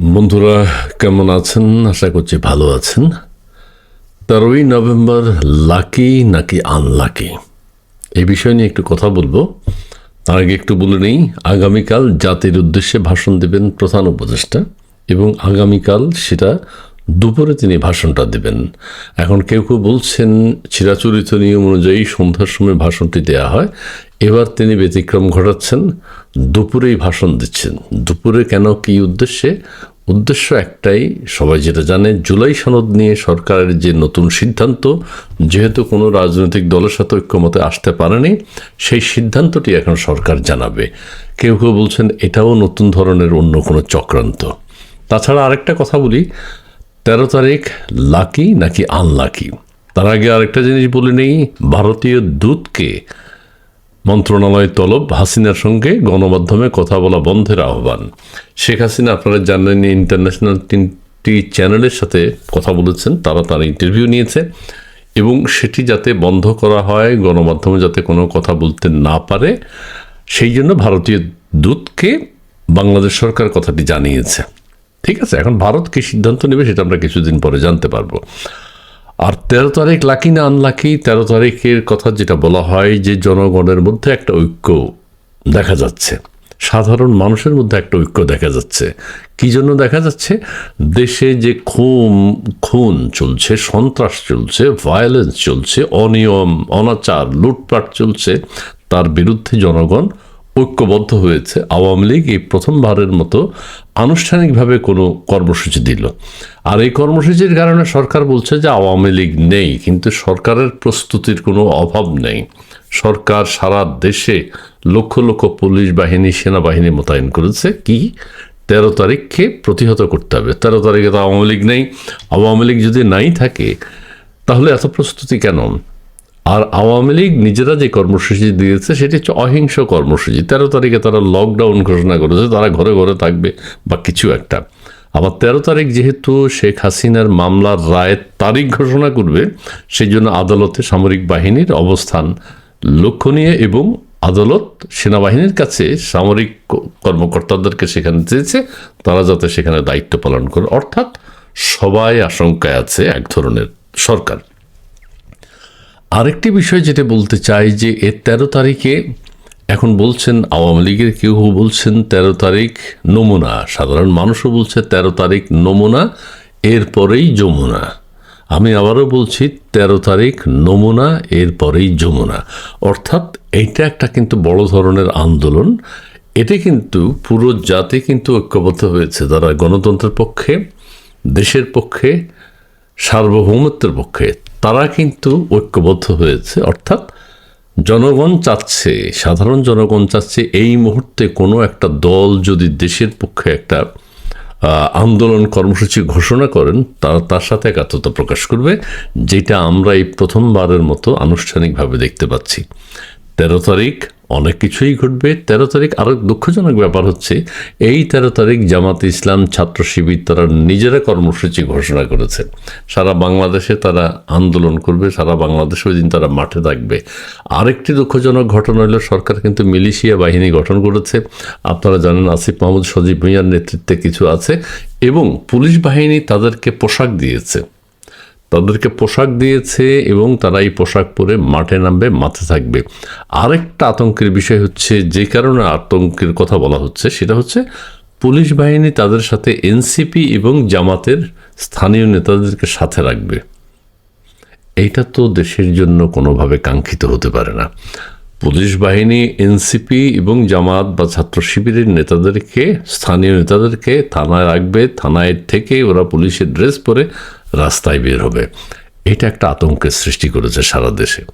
বন্ধুরা, কেমন আছেন? আশা করছি ভালো আছেন। তেরোই নভেম্বর, লাকি নাকি আনলাকি? এই বিষয় নিয়ে একটু কথা বলব। তার আগে একটু বলে নেই, আগামীকাল জাতির উদ্দেশ্যে ভাষণ দেবেন প্রধান উপদেষ্টা এবং আগামীকাল সেটা দুপুরে তিনি ভাষণটা দেবেন। এখন কেউ কেউ বলছেন, চিরাচরিত নিয়ম অনুযায়ী সন্ধ্যার সময় ভাষণটি দেয়া হয়। এবার তিনি ব্যতিক্রম ঘটাচ্ছেন, দুপুরেই ভাষণ দিচ্ছেন। দুপুরে কেন, কী উদ্দেশ্যে? উদ্দেশ্য একটাই, সবাই যেটা জানে, জুলাই সনদ নিয়ে সরকারের যে নতুন সিদ্ধান্ত, যেহেতু কোনো রাজনৈতিক দলের সাথে ঐক্যমতে আসতে পারেনি, সেই সিদ্ধান্তটি এখন সরকার জানাবে। কেউ কেউ বলছেন, এটাও নতুন ধরনের অন্য কোনো চক্রান্ত। তাছাড়া আরেকটা কথা বলি তেরো তারিখ লাকি নাকি আনলাকি তার আগে আরেকটা জিনিস বলে নেই, ভারতীয় দূতকে মন্ত্রণালয় তলব হাসিনার সঙ্গে গণমাধ্যমে কথা বলা বন্ধের আহ্বান। শেখ হাসিনা আপনারা জানেন ইন্টারন্যাশনাল তিনটি চ্যানেলের সাথে কথা বলেছেন, তারা তার ইন্টারভিউ নিয়েছে এবং সেটি যাতে বন্ধ করা হয়, গণমাধ্যমে যাতে কোনো কথা বলতে না পারে, সেই জন্য ভারতীয় দূতকে বাংলাদেশ সরকার কথাটি জানিয়েছে। ঠিক আছে, এখন ভারত কী সিদ্ধান্ত নেবে সেটা আমরা কিছুদিন পরে জানতে পারব। আর তেরো তারিখ লাকি না আনলাকি তেরো তারিখের কথা যেটা বলা হয় যে জনগণের মধ্যে একটা ঐক্য দেখা যাচ্ছে। সাধারণ মানুষের মধ্যে একটা ঐক্য দেখা যাচ্ছে। কি জন্য দেখা যাচ্ছে? দেশে যে খুন খুন চলছে, সন্ত্রাস চলছে ভায়োলেন্স চলছে, অনিয়ম, অনাচার, লুটপাট চলছে, তার বিরুদ্ধে জনগণ ঐক্যবদ্ধ হয়েছে। আওয়ামী লীগ এই প্রথমবারের মতো আনুষ্ঠানিকভাবে কোনো কর্মসূচি দিল। আর এই কর্মসূচির কারণে সরকার বলছে যে আওয়ামী লীগ নেই, কিন্তু সরকারের প্রস্তুতির কোনো অভাব নেই। সরকার সারা দেশে লক্ষ লক্ষ পুলিশ বাহিনী, সেনাবাহিনী মোতায়েন করেছে। কি? তেরো তারিখকে প্রতিহত করতে হবে। তেরো তারিখে তো আওয়ামী লীগ নেই। আওয়ামী লীগ যদি নাই থাকে, তাহলে এত প্রস্তুতি কেন? আর আওয়ামী লীগ নিজেরা যে কর্মসূচি দিয়েছে, সেটি হচ্ছে অহিংস কর্মসূচি। তেরো তারিখে তারা লকডাউন ঘোষণা করেছে, তারা ঘরে ঘরে থাকবে বা কিছু একটা। আবার তেরো তারিখ যেহেতু শেখ হাসিনার মামলার রায়ের তারিখ ঘোষণা করবে সেই জন্য আদালতে সামরিক বাহিনীর অবস্থান লক্ষণীয় এবং আদালত সেনাবাহিনীর কাছে সামরিক কর্মকর্তাদেরকে সেখানে দিয়েছে, তারা যাতে সেখানে দায়িত্ব পালন করে। অর্থাৎ সবাই আশঙ্কায় আছে এক ধরনের সরকার। আরেকটি বিষয় যেটা বলতে চাই যে এর তেরো তারিখে এখন বলছেন আওয়ামী লীগের কেউ বলছেন তেরো তারিখ নমুনা। সাধারণ মানুষও বলছে তেরো তারিখ নমুনা, এরপরেই যমুনা। আমি আবারও বলছি তেরো তারিখ নমুনা, এরপরেই যমুনা। অর্থাৎ এইটা একটা কিন্তু বড় ধরনের আন্দোলন। এতে কিন্তু পুরো জাতি কিন্তু ঐক্যবদ্ধ হয়েছে। তারা গণতন্ত্রের পক্ষে, দেশের পক্ষে, সার্বভৌমত্বের পক্ষে। তারা কিন্তু ঐক্যবদ্ধ হয়েছে। অর্থাৎ জনগণ চাচ্ছে, সাধারণ জনগণ চাচ্ছে এই মুহূর্তে কোনো একটা দল যদি দেশের পক্ষে একটা আন্দোলন কর্মসূচি ঘোষণা করেন তারা তার সাথে একাত্মতা প্রকাশ করবে, যেটা আমরা এই প্রথমবারের মতো আনুষ্ঠানিকভাবে দেখতে পাচ্ছি। তেরো তারিখ অনেক কিছুই ঘটবে। তেরো তারিখ আরও দুঃখজনক ব্যাপার হচ্ছে, এই তেরো তারিখ জামাত ইসলাম ছাত্র শিবির তারা নিজেরা কর্মসূচি ঘোষণা করেছে। সারা বাংলাদেশে তারা আন্দোলন করবে, সারা বাংলাদেশে ওই দিন তারা মাঠে থাকবে। আরেকটি দুঃখজনক ঘটনা হলো, সরকার কিন্তু মিলিশিয়া বাহিনী গঠন করেছে। আপনারা জানেন আসিফ মাহমুদ সজীব ভুঁইয়ার নেতৃত্বে কিছু আছে এবং পুলিশ বাহিনী তাদেরকে পোশাক দিয়েছে। তাদেরকে পোশাক দিয়েছে এবং তারা এই পোশাক পরে মাঠে নামবে, মাঠে থাকবে। আরেকটা আতঙ্কের বিষয় হচ্ছে, যে কারণে আতঙ্কের কথা বলা হচ্ছে, সেটা হচ্ছে পুলিশ বাহিনী তাদের সাথে এনসিপি এবং জামাতের স্থানীয় নেতাদেরকে সাথে রাখবে। এইটা তো দেশের জন্য কোনোভাবে কাঙ্ক্ষিত হতে পারে না। পুলিশ বাহিনী, এনসিপি এবং জামাত বা ছাত্র শিবিরের নেতাদেরকে, স্থানীয় নেতাদেরকে থানায় রাখবে, থানায় থেকে ওরা পুলিশের ড্রেস পরে রাস্তায় বের হবে। এটা একটা আতঙ্কের সৃষ্টি করেছে সারা দেশে।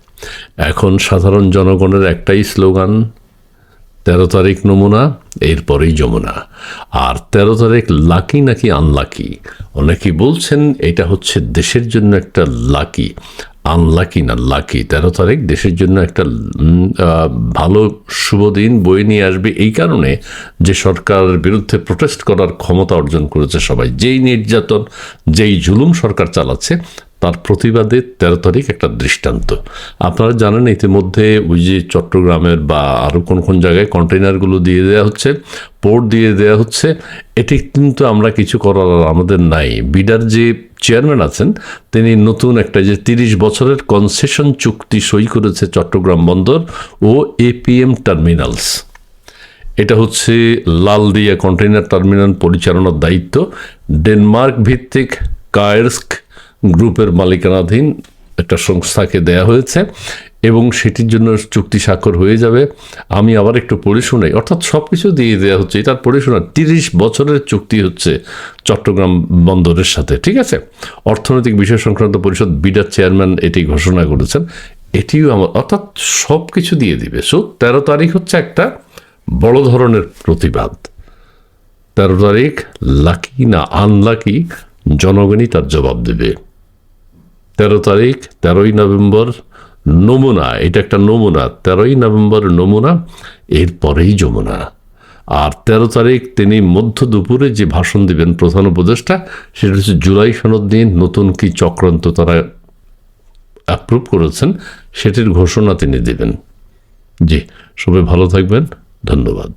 এখন সাধারণ জনগণের একটাই স্লোগান, তেরো তারিখ নমুনা, এরপরেই যমুনা। আর তেরো তারিখ লাকি নাকি আনলাকি? অনেকেই বলছেন এটা হচ্ছে দেশের জন্য একটা লাকি। আনলাকি না লাকি তেরো তারিখ দেশের জন্য একটা ভালো, শুভ দিন বয়ে নিয়ে আসবে। এই কারণে যে সরকারের বিরুদ্ধে প্রোটেস্ট করার ক্ষমতা অর্জন করেছে সবাই। যেই নির্যাতন, যেই জুলুম সরকার চালাচ্ছে তার প্রতিবাদে তেরো তারিখ একটা দৃষ্টান্ত। আপনারা জানেন ইতিমধ্যে ওই যে চট্টগ্রামের বা আরও কোন কোন জায়গায় কন্টেনারগুলো দিয়ে দেওয়া হচ্ছে, পোর্ট দিয়ে দেওয়া হচ্ছে, এটি কিন্তু আমরা কিছু করার আমাদের নাই। বিডার যে চেয়ারম্যান আছেন, তিনি নতুন একটা যে তিরিশ বছরের কনসেশন চুক্তি সই করেছে চট্টগ্রাম বন্দর ও এপিএম টার্মিনালস। এটা হচ্ছে লালদিয়া কন্টেইনার টার্মিনাল পরিচালনার দায়িত্ব। ডেনমার্ক ভিত্তিক কায়ার্স্ক গ্রুপের মালিকানাধীন একটা সংস্থাকে দেয়া হয়েছে এবং সেটির জন্য চুক্তি স্বাক্ষর হয়ে যাবে। আমি আবার একটু পড়ে শুনাই। অর্থাৎ সব কিছু দিয়ে দেওয়া হচ্ছে। এটার পড়ে শোনা তিরিশ বছরের চুক্তি হচ্ছে চট্টগ্রাম বন্দরের সাথে, ঠিক আছে? অর্থনৈতিক বিষয় সংক্রান্ত পরিষদ বিডার চেয়ারম্যান এটি ঘোষণা করেছেন। এটিও আমার অর্থাৎ সব কিছু দিয়ে দিবে। সো তেরো তারিখ হচ্ছে একটা বড় ধরনের প্রতিবাদ। তেরো তারিখ, লাকি না আনলাকি, জনগণই তার জবাব দেবে। তেরো তারিখ, তেরোই নভেম্বর নমুনা, এটা একটা নমুনা, তেরোই নভেম্বর নমুনা, এরপরেই যমুনা। আর তেরো তারিখ তিনি মধ্য দুপুরে যে ভাষণ দিবেন প্রধান উপদেষ্টা, সেটা হচ্ছে জুলাই সনদ নিয়ে নতুন কি চক্রান্ত তারা অ্যাপ্রুভ করেছেন, সেটির ঘোষণা তিনি দেবেন। জি, সবাই ভালো থাকবেন, ধন্যবাদ।